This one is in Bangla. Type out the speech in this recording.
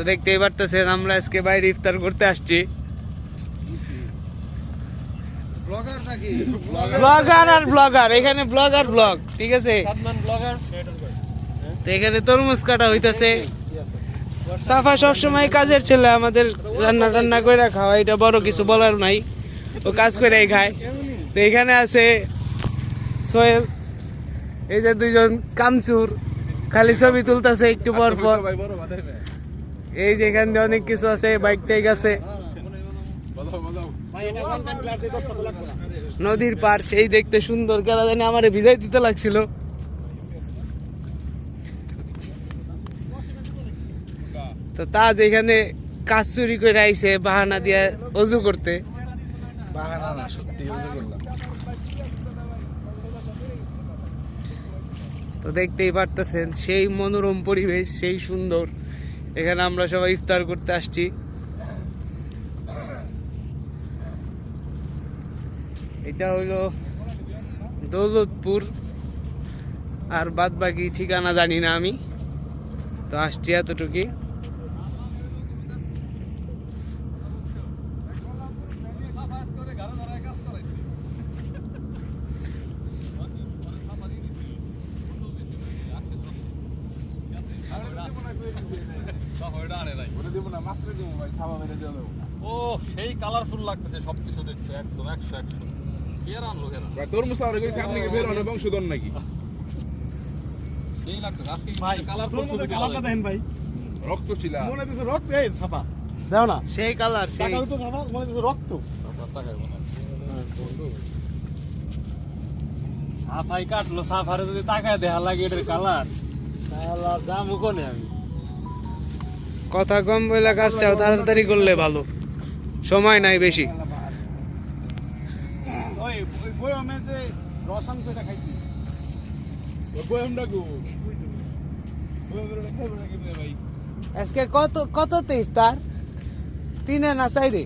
তো দেখতেই পারতেছেন আমরা আজকে বাইরে ইফতার করতে আসছি। ব্লগার আর ব্লগার এখানে ব্লগার ব্লগ ঠিক আছে? তো এখানে তরমুজ কাটা হইতাছে। সাফা সবসময় কাজের ছেলে আমাদের রান্না টান্না করে খাওয়া এটা বড় কিছু বলার নাই। ও কাজ করে খায়। তো এখানে আছে সোহেল এই যে দুইজন কামচুর খালি ছবি তুলতেছে একটু পর পর এই যে এখান দিয়ে অনেক কিছু আছে বাইক টাইক আছে। বলো বলো ভাই এটা কন্টেন্ট ক্লাস দিয়ে 10 কত লাগবে না নদীর পার সেই দেখতে সুন্দর। কেন জানি আমার ভিজাই দিতে লাগছিল। তো তাজ এখানে কাজ চুরি করে আইছে বাহানা দিয়ে অজু করতে। তো দেখতেই পারতেছেন সেই মনোরম পরিবেশ সেই সুন্দর। এখানে আমরা সবাই ইফতার করতে আসছি। এটা হইল দৌলতপুর। আর বাদ বাকি ঠিকানা জানি না আমি। তো আসছি এতটুকুই। সেই কালারফুল লাগতেছে সবকিছু দেখতে একদম 100 100 কে আনলো কেন তোর মুসা আর কইছে আপনি কি বের হন বংশধর নাকি সেই লাগতেছে আজকে ভাই কালারফুল কালারটা দেখেন ভাই রক্ত ছিল মনে রক্ত ছাপা না সেই কালার সেই সাফাই কাটলো, সাফারে যদি তাকায় দেখা লাগে এটার কালার কথা কম বলে কাজটাও তাড়াতাড়ি করলে ভালো। সময় নাই বেশি। আজকে কত কততে ইফতার? তিনে না চাইরে?